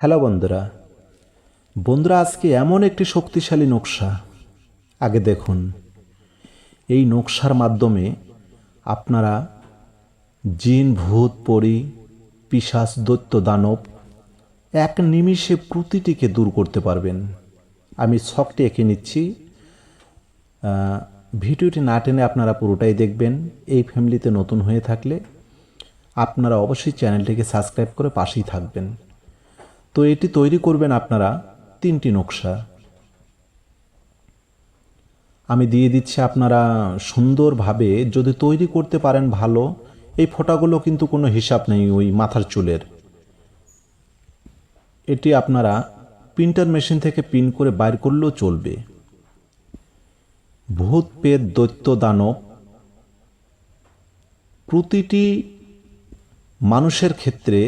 Hello বন্ধুরা। বন্ধুরা, আজকে এমন একটি শক্তিশালী নকশা। আগে দেখুন, এই নকশার মাধ্যমে আপনারা জিন, ভূত, পরি, পিশাচ, দৈত্য, দানব এক নিমিষে প্রতিটিকে দূর করতে পারবেন। আমি ছকটি এঁকে নিচ্ছি। ভিডিওটি না টেনে আপনারা পুরোটাই দেখবেন। এই ফ্যামিলিতে নতুন হয়ে থাকলে আপনারা অবশ্যই চ্যানেলটিকে সাবস্ক্রাইব করে পাশেই থাকবেন। তো এটি তৈরি করবেন আপনারা তিনটি নকশা। আমি দিয়ে দিচ্ছি আপনারা সুন্দরভাবে যদি তৈরি করতে পারেন ভালো, এই ফোঁটাগুলো কিন্তু কোনো হিসাব নেই ওই মাথার চুলের। এটি আপনারা প্রিন্টার মেশিন থেকে পিন করে বাইর করলেও চলবে। ভূত পেট দৈত্য, দানব প্রতিটি মানুষের ক্ষেত্রে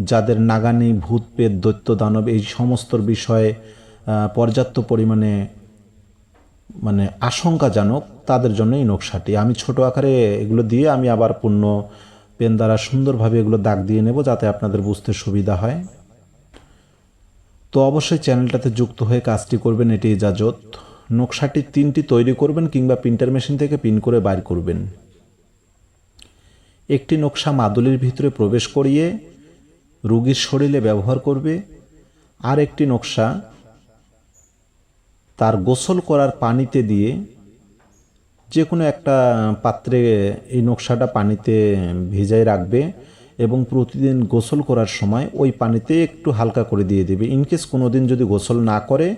যাদের নাগানি, ভূত দৈত্য, দানব এই সমস্ত বিষয়ে পর্যাপ্ত পরিমাণে মানে আশঙ্কাজনক তাদের জন্য এই নকশাটি। আমি ছোট আকারে এগুলো দিয়ে আমি আবার পূর্ণ পেন দ্বারা সুন্দরভাবে এগুলো দাগ দিয়ে নেব যাতে আপনাদের বুঝতে সুবিধা হয়। তো অবশ্যই চ্যানেলটাতে যুক্ত হয়ে কাজটি করবেন এটি ইজাজত। নকশাটি তিনটি তৈরি করবেন কিংবা প্রিন্টার মেশিন থেকে পিন করে বাইর করবেন। একটি নকশা মাদুলির ভিতরে প্রবেশ করিয়ে রোগীর শরীরে ব্যবহার করবে। আর একটি নকশা, তার গোসল করার পানিতে দিয়ে যে কোনো একটা পাত্রে এই নকশাটা পানিতে ভিজাই রাখবে এবং প্রতিদিন গোসল করার সময় ওই পানিতে একটু হালকা করে দিয়ে দেবে। ইনকেস কোনো দিন যদি গোসল না করে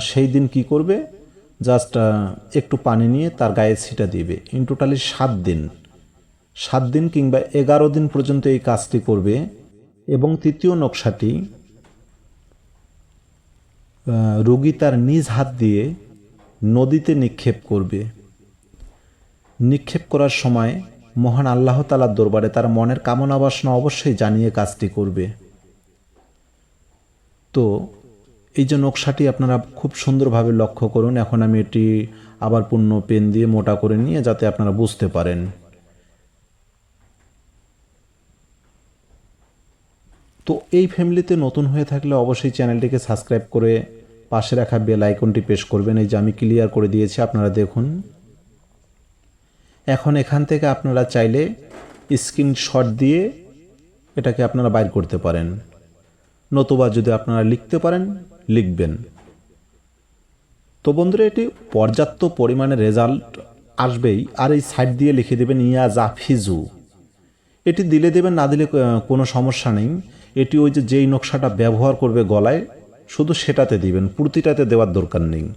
সেই দিন কি করবে? জাস্ট একটু পানি নিয়ে তার গায়ে ছিটা দিবে। ইন টোটালি সাত দিন। সাত দিন কিংবা এগারো দিন পর্যন্ত এই কাজটি করবে। এবং তৃতীয় নকশাটি রোগী তার নিজ হাত দিয়ে নদীতে নিক্ষেপ করবে। নিক্ষেপ করার সময় মহান আল্লাহ তালার দরবারে তার মনের কামনা বাসনা অবশ্যই জানিয়ে কাজটি করবে। তো, এই যে নকশাটি আপনারা খুব সুন্দরভাবে লক্ষ্য করুন, এখন আমি এটি আবার পূর্ণ পেন দিয়ে মোটা করে নিয়ে যাতে আপনারা বুঝতে পারেন। তো এই ফ্যামিলিতে নতুন হয়ে থাকলে অবশ্যই চ্যানেলটিকে সাবস্ক্রাইব করে পাশে রাখা বেল আইকনটি প্রেস করবেন। এই যে আমি ক্লিয়ার করে দিয়েছি, আপনারা দেখুন। এখন এখান থেকে আপনারা চাইলে স্ক্রিনশট দিয়ে এটাকে আপনারা বাইর করতে পারেন। নতুবা যদি আপনারা লিখতে পারেন, লিখবেন। তো বন্ধুরা, এটি পর্যাপ্ত পরিমাণে রেজাল্ট আসবেই। আর এই সাইড দিয়ে লিখে দেবেন ইয়া জাফিজু এটি দিলে দেবেন, না দিলে কোনো সমস্যা নেই। এটি ওই যে যেই নকশাটা ব্যবহার করবে গলায়, শুধু সেটাতে দিবেন প্রতিটাতে দেওয়ার দরকার নেই।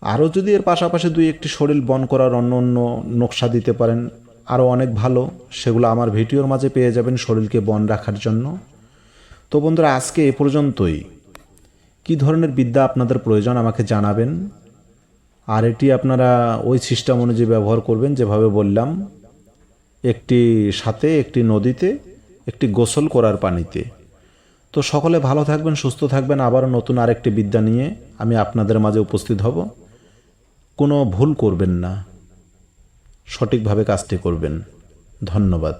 আরও যদি এর পাশাপাশি দুই একটি শরীর বন করার অন্য অন্য নকশা দিতে পারেন, আরও অনেক ভালো, সেগুলো আমার ভিডিওর মাঝে পেয়ে যাবেন শরীরকে বন রাখার জন্য। তো বন্ধুরা, আজকে এ পর্যন্তই। কী ধরনের বিদ্যা আপনাদের প্রয়োজন আমাকে জানাবেন? আর এটি আপনারা ওই সিস্টেম অনুযায়ী ব্যবহার করবেন, যেভাবে বললাম। একটি সাথে, একটি নদীতে একটি গোসল করার পানিতে। তো সকলে ভালো থাকবেন, সুস্থ থাকবেন। আবারও নতুন আরেকটি বিদ্যা নিয়ে আমি আপনাদের মাঝে উপস্থিত হব। কোনো ভুল করবেন না। সঠিকভাবে কাজটি করবেন। ধন্যবাদ।